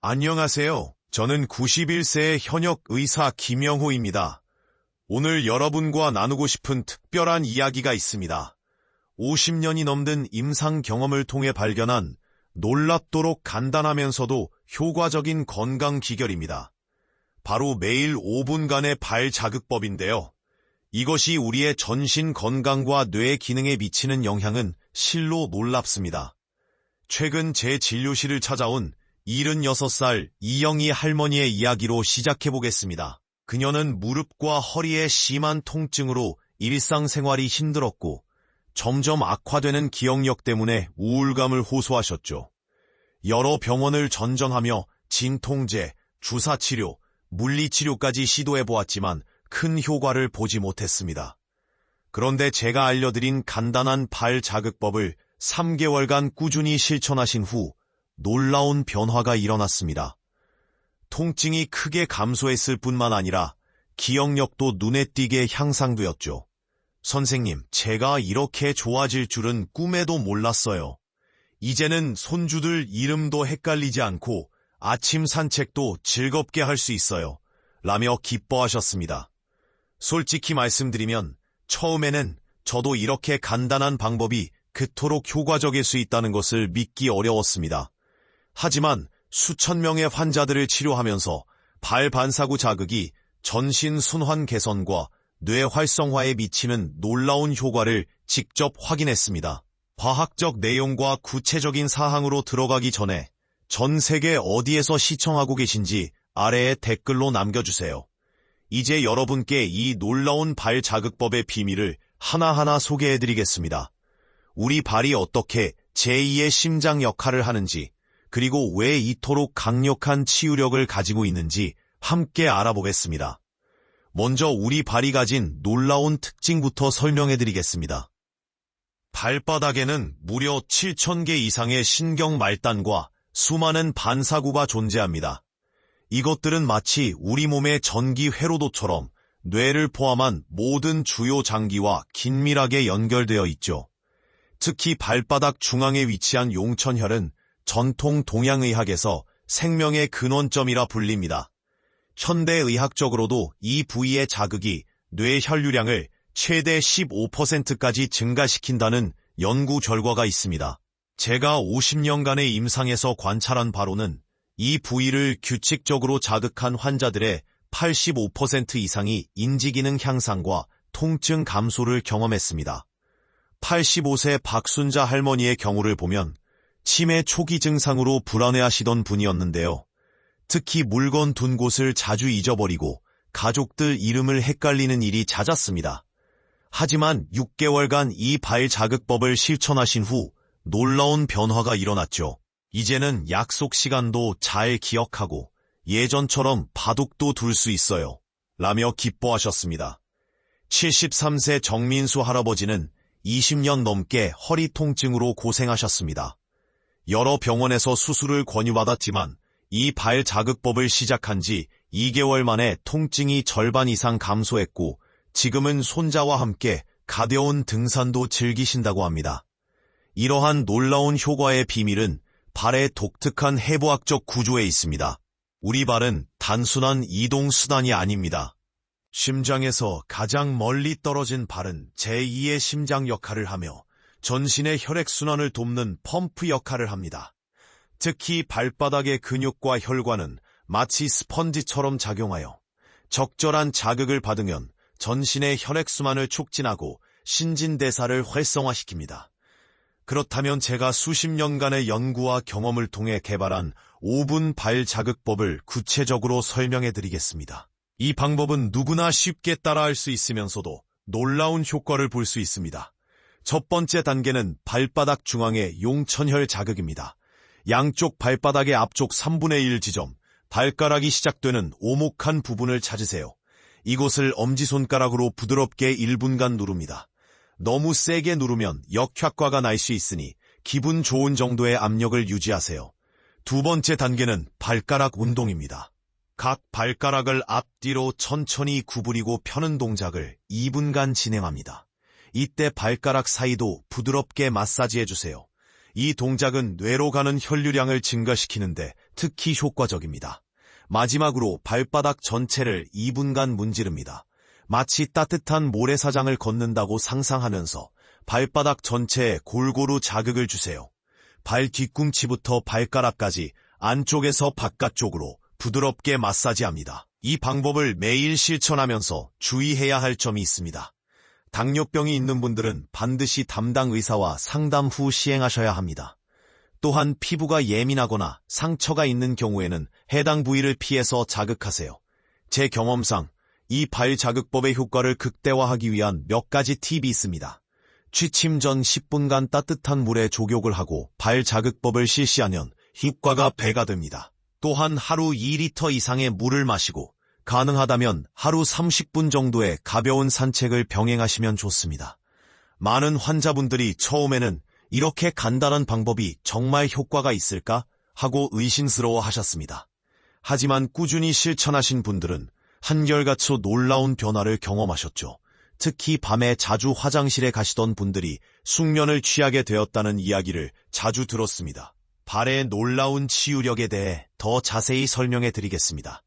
안녕하세요. 저는 91세의 현역 의사 김영호입니다. 오늘 여러분과 나누고 싶은 특별한 이야기가 있습니다. 50년이 넘는 임상 경험을 통해 발견한 놀랍도록 간단하면서도 효과적인 건강 기결입니다. 바로 매일 5분간의 발 자극법인데요. 이것이 우리의 전신 건강과 뇌 기능에 미치는 영향은 실로 놀랍습니다. 최근 제 진료실을 찾아온 76살 이영희 할머니의 이야기로 시작해보겠습니다. 그녀는 무릎과 허리에 심한 통증으로 일상생활이 힘들었고 점점 악화되는 기억력 때문에 우울감을 호소하셨죠. 여러 병원을 전전하며 진통제, 주사치료, 물리치료까지 시도해보았지만 큰 효과를 보지 못했습니다. 그런데 제가 알려드린 간단한 발 자극법을 3개월간 꾸준히 실천하신 후 놀라운 변화가 일어났습니다. 통증이 크게 감소했을 뿐만 아니라 기억력도 눈에 띄게 향상되었죠. 선생님, 제가 이렇게 좋아질 줄은 꿈에도 몰랐어요. 이제는 손주들 이름도 헷갈리지 않고 아침 산책도 즐겁게 할 수 있어요. 라며 기뻐하셨습니다. 솔직히 말씀드리면 처음에는 저도 이렇게 간단한 방법이 그토록 효과적일 수 있다는 것을 믿기 어려웠습니다. 하지만 수천 명의 환자들을 치료하면서 발 반사구 자극이 전신 순환 개선과 뇌 활성화에 미치는 놀라운 효과를 직접 확인했습니다. 과학적 내용과 구체적인 사항으로 들어가기 전에 전 세계 어디에서 시청하고 계신지 아래에 댓글로 남겨주세요. 이제 여러분께 이 놀라운 발 자극법의 비밀을 하나하나 소개해드리겠습니다. 우리 발이 어떻게 제2의 심장 역할을 하는지, 그리고 왜 이토록 강력한 치유력을 가지고 있는지 함께 알아보겠습니다. 먼저 우리 발이 가진 놀라운 특징부터 설명해드리겠습니다. 발바닥에는 무려 7,000개 이상의 신경 말단과 수많은 반사구가 존재합니다. 이것들은 마치 우리 몸의 전기 회로도처럼 뇌를 포함한 모든 주요 장기와 긴밀하게 연결되어 있죠. 특히 발바닥 중앙에 위치한 용천혈은 전통 동양의학에서 생명의 근원점이라 불립니다. 현대의학적으로도 이 부위의 자극이 뇌 혈류량을 최대 15%까지 증가시킨다는 연구 결과가 있습니다. 제가 50년간의 임상에서 관찰한 바로는 이 부위를 규칙적으로 자극한 환자들의 85% 이상이 인지기능 향상과 통증 감소를 경험했습니다. 85세 박순자 할머니의 경우를 보면 치매 초기 증상으로 불안해하시던 분이었는데요. 특히 물건 둔 곳을 자주 잊어버리고 가족들 이름을 헷갈리는 일이 잦았습니다. 하지만 6개월간 이 발 자극법을 실천하신 후 놀라운 변화가 일어났죠. 이제는 약속 시간도 잘 기억하고 예전처럼 바둑도 둘 수 있어요. 라며 기뻐하셨습니다. 73세 정민수 할아버지는 20년 넘게 허리 통증으로 고생하셨습니다. 여러 병원에서 수술을 권유받았지만 이 발 자극법을 시작한 지 2개월 만에 통증이 절반 이상 감소했고 지금은 손자와 함께 가벼운 등산도 즐기신다고 합니다. 이러한 놀라운 효과의 비밀은 발의 독특한 해부학적 구조에 있습니다. 우리 발은 단순한 이동수단이 아닙니다. 심장에서 가장 멀리 떨어진 발은 제2의 심장 역할을 하며 전신의 혈액순환을 돕는 펌프 역할을 합니다. 특히 발바닥의 근육과 혈관은 마치 스펀지처럼 작용하여 적절한 자극을 받으면 전신의 혈액순환을 촉진하고 신진대사를 활성화시킵니다. 그렇다면 제가 수십 년간의 연구와 경험을 통해 개발한 5분 발 자극법을 구체적으로 설명해 드리겠습니다. 이 방법은 누구나 쉽게 따라할 수 있으면서도 놀라운 효과를 볼 수 있습니다. 첫 번째 단계는 발바닥 중앙의 용천혈 자극입니다. 양쪽 발바닥의 앞쪽 3분의 1 지점, 발가락이 시작되는 오목한 부분을 찾으세요. 이곳을 엄지손가락으로 부드럽게 1분간 누릅니다. 너무 세게 누르면 역효과가 날 수 있으니 기분 좋은 정도의 압력을 유지하세요. 두 번째 단계는 발가락 운동입니다. 각 발가락을 앞뒤로 천천히 구부리고 펴는 동작을 2분간 진행합니다. 이때 발가락 사이도 부드럽게 마사지해주세요. 이 동작은 뇌로 가는 혈류량을 증가시키는데 특히 효과적입니다. 마지막으로 발바닥 전체를 2분간 문지릅니다. 마치 따뜻한 모래사장을 걷는다고 상상하면서 발바닥 전체에 골고루 자극을 주세요. 발 뒤꿈치부터 발가락까지 안쪽에서 바깥쪽으로 부드럽게 마사지합니다. 이 방법을 매일 실천하면서 주의해야 할 점이 있습니다. 당뇨병이 있는 분들은 반드시 담당 의사와 상담 후 시행하셔야 합니다. 또한 피부가 예민하거나 상처가 있는 경우에는 해당 부위를 피해서 자극하세요. 제 경험상 이 발 자극법의 효과를 극대화하기 위한 몇 가지 팁이 있습니다. 취침 전 10분간 따뜻한 물에 조격을 하고 발 자극법을 실시하면 효과가 배가 됩니다. 또한 하루 2리터 이상의 물을 마시고 가능하다면 하루 30분 정도의 가벼운 산책을 병행하시면 좋습니다. 많은 환자분들이 처음에는 이렇게 간단한 방법이 정말 효과가 있을까 하고 의심스러워 하셨습니다. 하지만 꾸준히 실천하신 분들은 한결같이 놀라운 변화를 경험하셨죠. 특히 밤에 자주 화장실에 가시던 분들이 숙면을 취하게 되었다는 이야기를 자주 들었습니다. 발의 놀라운 치유력에 대해 더 자세히 설명해 드리겠습니다.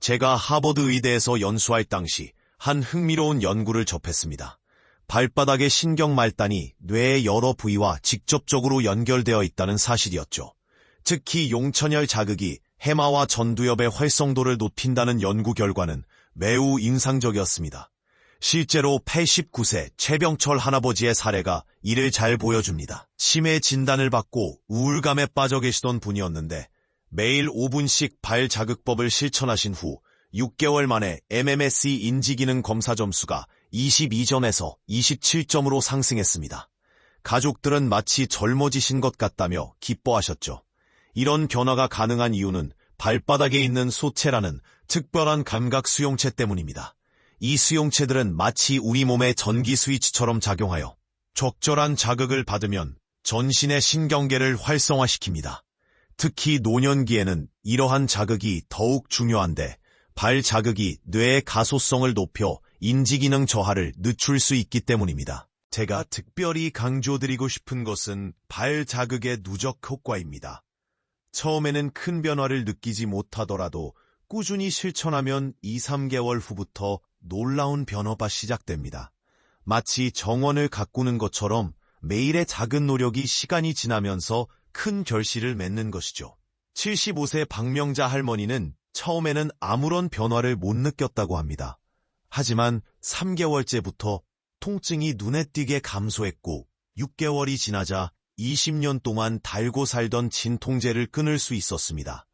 제가 하버드 의대에서 연수할 당시 한 흥미로운 연구를 접했습니다. 발바닥의 신경 말단이 뇌의 여러 부위와 직접적으로 연결되어 있다는 사실이었죠. 특히 용천열 자극이 해마와 전두엽의 활성도를 높인다는 연구 결과는 매우 인상적이었습니다. 실제로 89세 최병철 할아버지의 사례가 이를 잘 보여줍니다. 치매 진단을 받고 우울감에 빠져 계시던 분이었는데 매일 5분씩 발 자극법을 실천하신 후 6개월 만에 MMSE 인지기능 검사 점수가 22점에서 27점으로 상승했습니다. 가족들은 마치 젊어지신 것 같다며 기뻐하셨죠. 이런 변화가 가능한 이유는 발바닥에 있는 소체라는 특별한 감각 수용체 때문입니다. 이 수용체들은 마치 우리 몸의 전기 스위치처럼 작용하여 적절한 자극을 받으면 전신의 신경계를 활성화시킵니다. 특히 노년기에는 이러한 자극이 더욱 중요한데 발 자극이 뇌의 가소성을 높여 인지기능 저하를 늦출 수 있기 때문입니다. 제가 특별히 강조드리고 싶은 것은 발 자극의 누적 효과입니다. 처음에는 큰 변화를 느끼지 못하더라도 꾸준히 실천하면 2, 3개월 후부터 놀라운 변화가 시작됩니다. 마치 정원을 가꾸는 것처럼 매일의 작은 노력이 시간이 지나면서 큰 결실을 맺는 것이죠. 75세 박명자 할머니는 처음에는 아무런 변화를 못 느꼈다고 합니다. 하지만 3개월째부터 통증이 눈에 띄게 감소했고 6개월이 지나자 20년 동안 달고 살던 진통제를 끊을 수 있었습니다.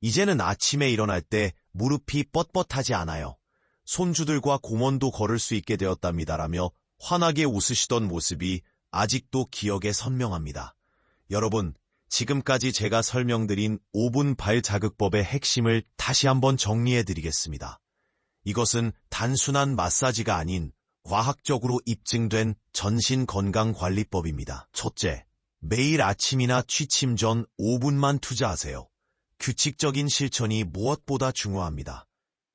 이제는 아침에 일어날 때 무릎이 뻣뻣하지 않아요. 손주들과 공원도 걸을 수 있게 되었답니다라며 환하게 웃으시던 모습이 아직도 기억에 선명합니다. 여러분, 지금까지 제가 설명드린 5분 발 자극법의 핵심을 다시 한번 정리해 드리겠습니다. 이것은 단순한 마사지가 아닌 과학적으로 입증된 전신 건강 관리법입니다. 첫째, 매일 아침이나 취침 전 5분만 투자하세요. 규칙적인 실천이 무엇보다 중요합니다.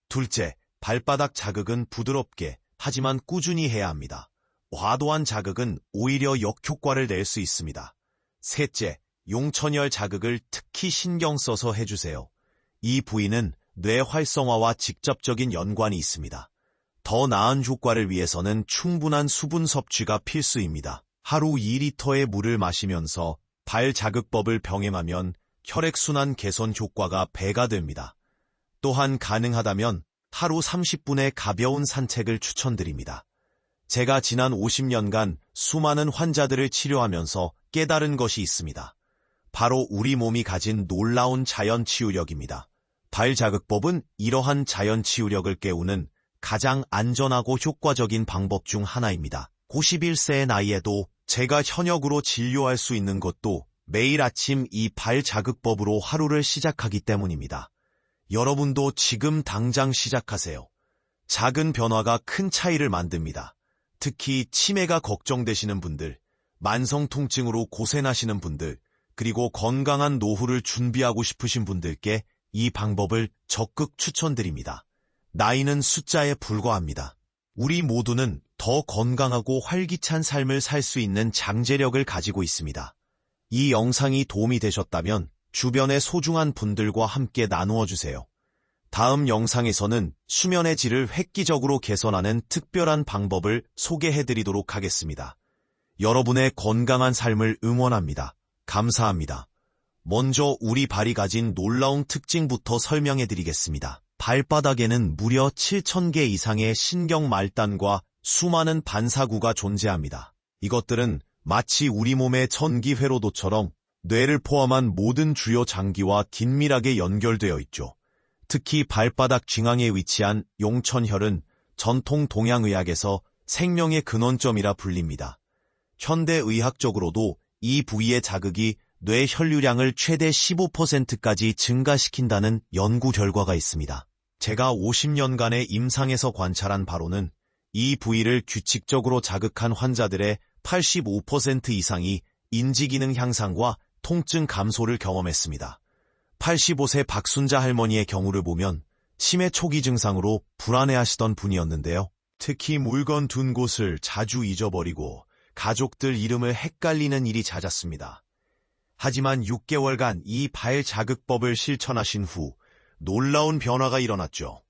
둘째, 발바닥 자극은 부드럽게 하지만 꾸준히 해야 합니다. 과도한 자극은 오히려 역효과를 낼 수 있습니다. 셋째, 용천열 자극을 특히 신경 써서 해주세요. 이 부위는 뇌 활성화와 직접적인 연관이 있습니다. 더 나은 효과를 위해서는 충분한 수분 섭취가 필수입니다. 하루 2리터의 물을 마시면서 발 자극법을 병행하면 혈액순환 개선 효과가 배가 됩니다. 또한 가능하다면 하루 30분의 가벼운 산책을 추천드립니다. 제가 지난 50년간 수많은 환자들을 치료하면서 깨달은 것이 있습니다. 바로 우리 몸이 가진 놀라운 자연 치유력입니다. 발 자극법은 이러한 자연 치유력을 깨우는 가장 안전하고 효과적인 방법 중 하나입니다. 91세의 나이에도 제가 현역으로 진료할 수 있는 것도 매일 아침 이 발 자극법으로 하루를 시작하기 때문입니다. 여러분도 지금 당장 시작하세요. 작은 변화가 큰 차이를 만듭니다. 특히 치매가 걱정되시는 분들, 만성 통증으로 고생하시는 분들, 그리고 건강한 노후를 준비하고 싶으신 분들께 이 방법을 적극 추천드립니다. 나이는 숫자에 불과합니다. 우리 모두는 더 건강하고 활기찬 삶을 살 수 있는 장제력을 가지고 있습니다. 이 영상이 도움이 되셨다면 주변의 소중한 분들과 함께 나누어 주세요. 다음 영상에서는 수면의 질을 획기적으로 개선하는 특별한 방법을 소개해 드리도록 하겠습니다. 여러분의 건강한 삶을 응원합니다. 감사합니다. 먼저 우리 발이 가진 놀라운 특징부터 설명해 드리겠습니다. 발바닥에는 무려 7,000개 이상의 신경 말단과 수많은 반사구가 존재합니다. 이것들은 마치 우리 몸의 전기 회로도처럼 뇌를 포함한 모든 주요 장기와 긴밀하게 연결되어 있죠. 특히 발바닥 중앙에 위치한 용천혈은 전통 동양의학에서 생명의 근원점이라 불립니다. 현대의학적으로도 이 부위의 자극이 뇌 혈류량을 최대 15%까지 증가시킨다는 연구 결과가 있습니다. 제가 50년간의 임상에서 관찰한 바로는 이 부위를 규칙적으로 자극한 환자들의 85% 이상이 인지기능 향상과 통증 감소를 경험했습니다. 85세 박순자 할머니의 경우를 보면 치매 초기 증상으로 불안해하시던 분이었는데요. 특히 물건 둔 곳을 자주 잊어버리고 가족들 이름을 헷갈리는 일이 잦았습니다. 하지만 6개월간 이 발 자극법을 실천하신 후 놀라운 변화가 일어났죠.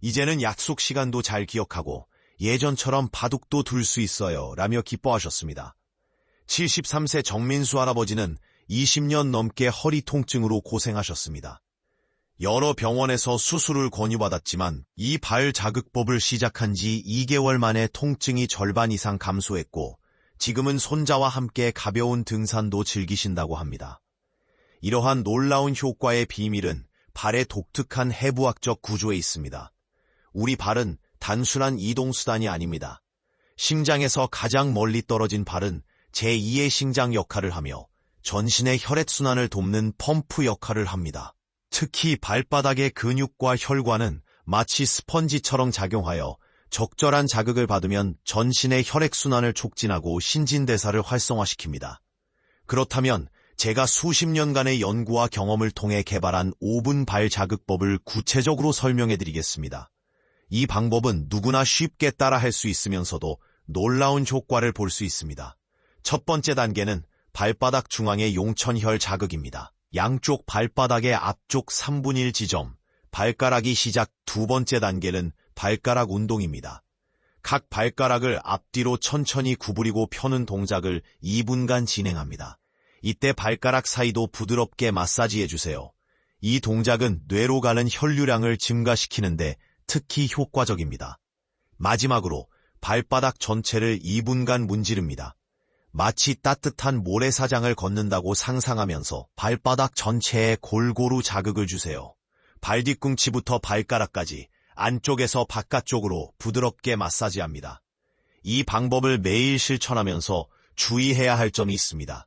이제는 약속 시간도 잘 기억하고 예전처럼 바둑도 둘 수 있어요 라며 기뻐하셨습니다. 73세 정민수 할아버지는 20년 넘게 허리 통증으로 고생하셨습니다. 여러 병원에서 수술을 권유받았지만 이 발 자극법을 시작한 지 2개월 만에 통증이 절반 이상 감소했고 지금은 손자와 함께 가벼운 등산도 즐기신다고 합니다. 이러한 놀라운 효과의 비밀은 발의 독특한 해부학적 구조에 있습니다. 우리 발은 단순한 이동수단이 아닙니다. 심장에서 가장 멀리 떨어진 발은 제2의 심장 역할을 하며 전신의 혈액순환을 돕는 펌프 역할을 합니다. 특히 발바닥의 근육과 혈관은 마치 스펀지처럼 작용하여 적절한 자극을 받으면 전신의 혈액순환을 촉진하고 신진대사를 활성화시킵니다. 그렇다면 제가 수십 년간의 연구와 경험을 통해 개발한 5분 발 자극법을 구체적으로 설명해 드리겠습니다. 이 방법은 누구나 쉽게 따라할 수 있으면서도 놀라운 효과를 볼 수 있습니다. 첫 번째 단계는 발바닥 중앙의 용천혈 자극입니다. 양쪽 발바닥의 앞쪽 3분 1 지점, 발가락이 시작 두 번째 단계는 발가락 운동입니다. 각 발가락을 앞뒤로 천천히 구부리고 펴는 동작을 2분간 진행합니다. 이때 발가락 사이도 부드럽게 마사지해 주세요. 이 동작은 뇌로 가는 혈류량을 증가시키는데 특히 효과적입니다. 마지막으로 발바닥 전체를 2분간 문지릅니다. 마치 따뜻한 모래사장을 걷는다고 상상하면서 발바닥 전체에 골고루 자극을 주세요. 발 뒤꿈치부터 발가락까지 안쪽에서 바깥쪽으로 부드럽게 마사지합니다. 이 방법을 매일 실천하면서 주의해야 할 점이 있습니다.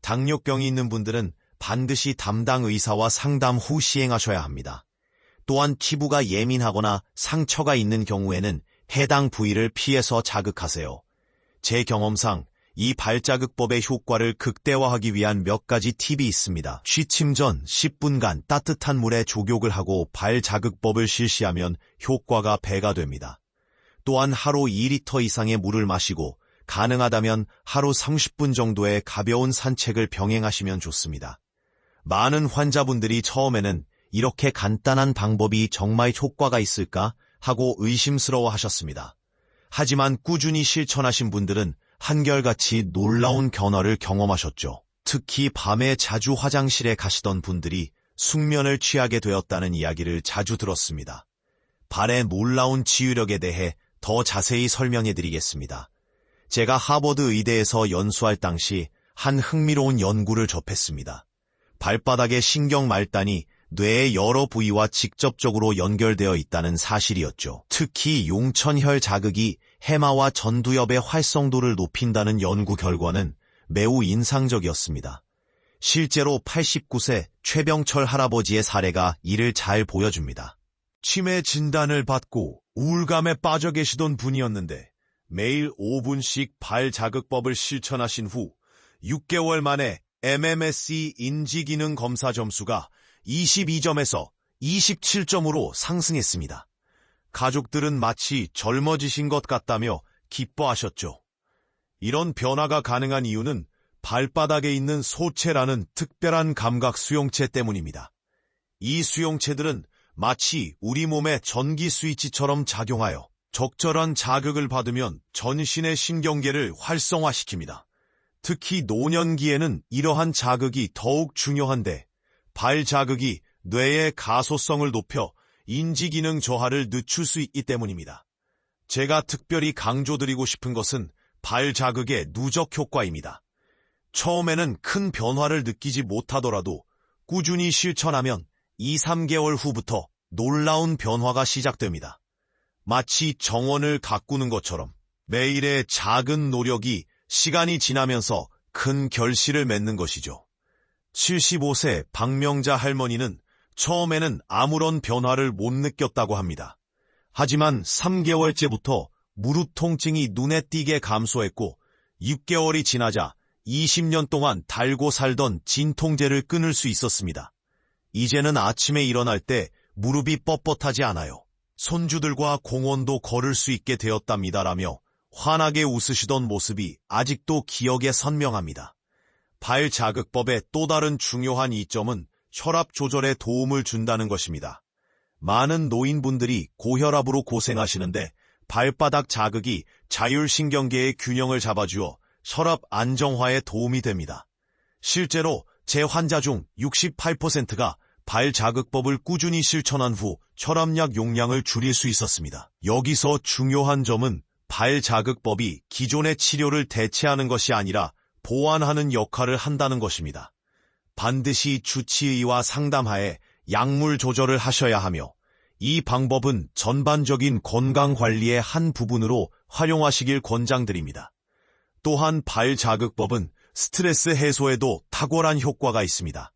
당뇨병이 있는 분들은 반드시 담당 의사와 상담 후 시행하셔야 합니다. 또한 피부가 예민하거나 상처가 있는 경우에는 해당 부위를 피해서 자극하세요. 제 경험상 이 발자극법의 효과를 극대화하기 위한 몇 가지 팁이 있습니다. 취침 전 10분간 따뜻한 물에 조욕을 하고 발자극법을 실시하면 효과가 배가 됩니다. 또한 하루 2리터 이상의 물을 마시고 가능하다면 하루 30분 정도의 가벼운 산책을 병행하시면 좋습니다. 많은 환자분들이 처음에는 이렇게 간단한 방법이 정말 효과가 있을까 하고 의심스러워 하셨습니다. 하지만 꾸준히 실천하신 분들은 한결같이 놀라운 변화를 경험하셨죠. 특히 밤에 자주 화장실에 가시던 분들이 숙면을 취하게 되었다는 이야기를 자주 들었습니다. 발의 놀라운 치유력에 대해 더 자세히 설명해 드리겠습니다. 제가 하버드 의대에서 연수할 당시 한 흥미로운 연구를 접했습니다. 발바닥의 신경 말단이 뇌의 여러 부위와 직접적으로 연결되어 있다는 사실이었죠. 특히 용천혈 자극이 해마와 전두엽의 활성도를 높인다는 연구 결과는 매우 인상적이었습니다. 실제로 89세 최병철 할아버지의 사례가 이를 잘 보여줍니다. 치매 진단을 받고 우울감에 빠져 계시던 분이었는데 매일 5분씩 발 자극법을 실천하신 후 6개월 만에 MMSE 인지기능 검사 점수가 22점에서 27점으로 상승했습니다. 가족들은 마치 젊어지신 것 같다며 기뻐하셨죠. 이런 변화가 가능한 이유는 발바닥에 있는 소체라는 특별한 감각 수용체 때문입니다. 이 수용체들은 마치 우리 몸의 전기 스위치처럼 작용하여 적절한 자극을 받으면 전신의 신경계를 활성화시킵니다. 특히 노년기에는 이러한 자극이 더욱 중요한데 발 자극이 뇌의 가소성을 높여 인지기능 저하를 늦출 수 있기 때문입니다. 제가 특별히 강조드리고 싶은 것은 발 자극의 누적 효과입니다. 처음에는 큰 변화를 느끼지 못하더라도 꾸준히 실천하면 2, 3개월 후부터 놀라운 변화가 시작됩니다. 마치 정원을 가꾸는 것처럼 매일의 작은 노력이 시간이 지나면서 큰 결실을 맺는 것이죠. 75세 박명자 할머니는 처음에는 아무런 변화를 못 느꼈다고 합니다. 하지만 3개월째부터 무릎 통증이 눈에 띄게 감소했고 6개월이 지나자 20년 동안 달고 살던 진통제를 끊을 수 있었습니다. 이제는 아침에 일어날 때 무릎이 뻣뻣하지 않아요. 손주들과 공원도 걸을 수 있게 되었답니다라며 환하게 웃으시던 모습이 아직도 기억에 선명합니다. 발 자극법의 또 다른 중요한 이점은 혈압 조절에 도움을 준다는 것입니다. 많은 노인분들이 고혈압으로 고생하시는데 발바닥 자극이 자율신경계의 균형을 잡아주어 혈압 안정화에 도움이 됩니다. 실제로 제 환자 중 68%가 발 자극법을 꾸준히 실천한 후 혈압약 용량을 줄일 수 있었습니다. 여기서 중요한 점은 발 자극법이 기존의 치료를 대체하는 것이 아니라 보완하는 역할을 한다는 것입니다. 반드시 주치의와 상담하에 약물 조절을 하셔야 하며 이 방법은 전반적인 건강관리의 한 부분으로 활용하시길 권장드립니다. 또한 발 자극법은 스트레스 해소에도 탁월한 효과가 있습니다.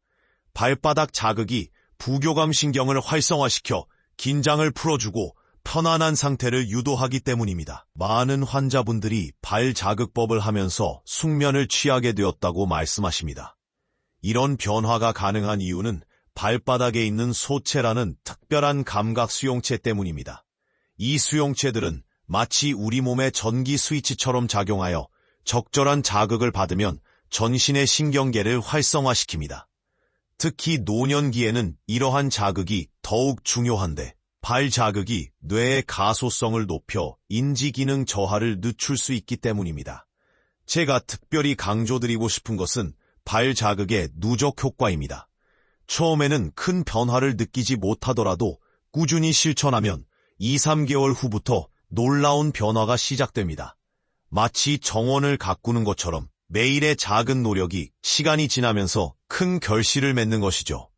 발바닥 자극이 부교감 신경을 활성화시켜 긴장을 풀어주고 편안한 상태를 유도하기 때문입니다. 많은 환자분들이 발 자극법을 하면서 숙면을 취하게 되었다고 말씀하십니다. 이런 변화가 가능한 이유는 발바닥에 있는 소체라는 특별한 감각 수용체 때문입니다. 이 수용체들은 마치 우리 몸의 전기 스위치처럼 작용하여 적절한 자극을 받으면 전신의 신경계를 활성화시킵니다. 특히 노년기에는 이러한 자극이 더욱 중요한데 발 자극이 뇌의 가소성을 높여 인지기능 저하를 늦출 수 있기 때문입니다. 제가 특별히 강조드리고 싶은 것은 발 자극의 누적 효과입니다. 처음에는 큰 변화를 느끼지 못하더라도 꾸준히 실천하면 2, 3개월 후부터 놀라운 변화가 시작됩니다. 마치 정원을 가꾸는 것처럼 매일의 작은 노력이 시간이 지나면서 큰 결실을 맺는 것이죠.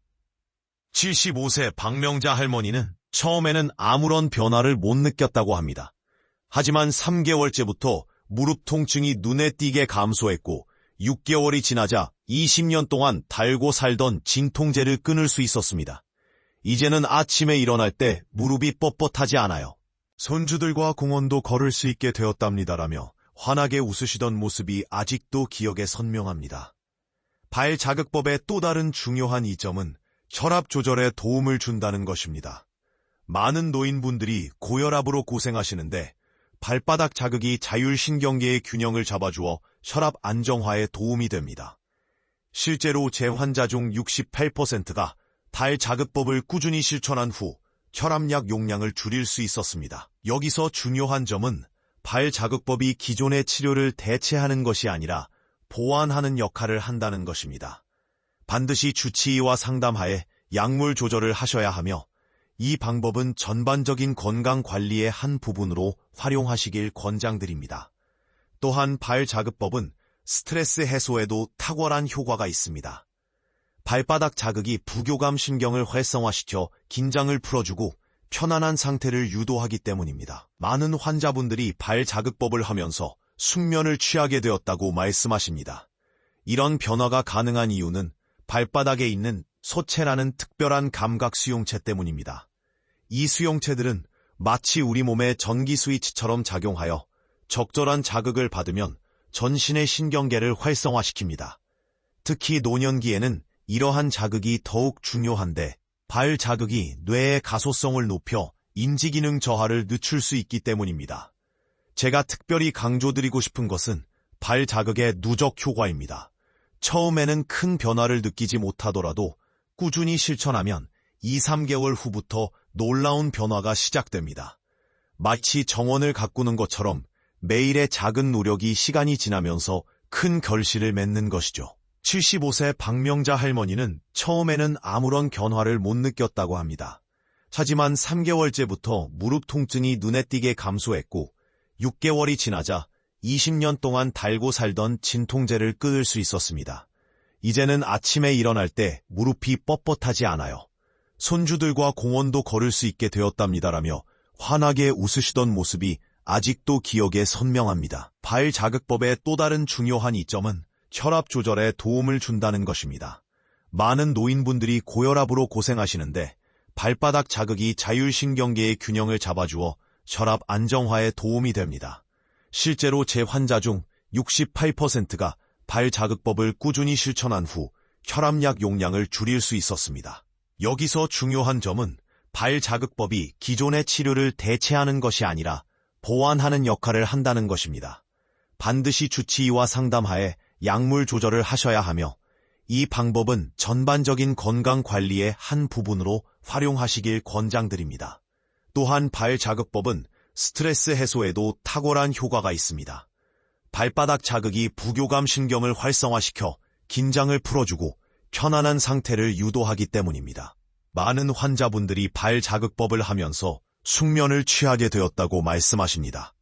75세 박명자 할머니는 처음에는 아무런 변화를 못 느꼈다고 합니다. 하지만 3개월째부터 무릎 통증이 눈에 띄게 감소했고 6개월이 지나자 20년 동안 달고 살던 진통제를 끊을 수 있었습니다. 이제는 아침에 일어날 때 무릎이 뻣뻣하지 않아요. 손주들과 공원도 걸을 수 있게 되었답니다라며 환하게 웃으시던 모습이 아직도 기억에 선명합니다. 발 자극법의 또 다른 중요한 이점은 혈압 조절에 도움을 준다는 것입니다. 많은 노인분들이 고혈압으로 고생하시는데 발바닥 자극이 자율신경계의 균형을 잡아주어 혈압 안정화에 도움이 됩니다. 실제로 제 환자 중 68%가 발 자극법을 꾸준히 실천한 후 혈압약 용량을 줄일 수 있었습니다. 여기서 중요한 점은 발 자극법이 기존의 치료를 대체하는 것이 아니라 보완하는 역할을 한다는 것입니다. 반드시 주치의와 상담하에 약물 조절을 하셔야 하며 이 방법은 전반적인 건강 관리의 한 부분으로 활용하시길 권장드립니다. 또한 발 자극법은 스트레스 해소에도 탁월한 효과가 있습니다. 발바닥 자극이 부교감 신경을 활성화시켜 긴장을 풀어주고 편안한 상태를 유도하기 때문입니다. 많은 환자분들이 발 자극법을 하면서 숙면을 취하게 되었다고 말씀하십니다. 이런 변화가 가능한 이유는 발바닥에 있는 소체라는 특별한 감각 수용체 때문입니다. 이 수용체들은 마치 우리 몸의 전기 스위치처럼 작용하여 적절한 자극을 받으면 전신의 신경계를 활성화시킵니다. 특히 노년기에는 이러한 자극이 더욱 중요한데 발 자극이 뇌의 가소성을 높여 인지기능 저하를 늦출 수 있기 때문입니다. 제가 특별히 강조드리고 싶은 것은 발 자극의 누적 효과입니다. 처음에는 큰 변화를 느끼지 못하더라도 꾸준히 실천하면 2, 3개월 후부터 놀라운 변화가 시작됩니다. 마치 정원을 가꾸는 것처럼 매일의 작은 노력이 시간이 지나면서 큰 결실을 맺는 것이죠. 75세 박명자 할머니는 처음에는 아무런 변화를 못 느꼈다고 합니다. 하지만 3개월째부터 무릎 통증이 눈에 띄게 감소했고 6개월이 지나자 20년 동안 달고 살던 진통제를 끊을 수 있었습니다. 이제는 아침에 일어날 때 무릎이 뻣뻣하지 않아요. 손주들과 공원도 걸을 수 있게 되었답니다라며 환하게 웃으시던 모습이 아직도 기억에 선명합니다. 발 자극법의 또 다른 중요한 이점은 혈압 조절에 도움을 준다는 것입니다. 많은 노인분들이 고혈압으로 고생하시는데 발바닥 자극이 자율신경계의 균형을 잡아주어 혈압 안정화에 도움이 됩니다. 실제로 제 환자 중 68%가 발 자극법을 꾸준히 실천한 후 혈압약 용량을 줄일 수 있었습니다. 여기서 중요한 점은 발 자극법이 기존의 치료를 대체하는 것이 아니라 보완하는 역할을 한다는 것입니다. 반드시 주치의와 상담하에 약물 조절을 하셔야 하며 이 방법은 전반적인 건강 관리의 한 부분으로 활용하시길 권장드립니다. 또한 발 자극법은 스트레스 해소에도 탁월한 효과가 있습니다. 발바닥 자극이 부교감 신경을 활성화시켜 긴장을 풀어주고 편안한 상태를 유도하기 때문입니다. 많은 환자분들이 발 자극법을 하면서 숙면을 취하게 되었다고 말씀하십니다.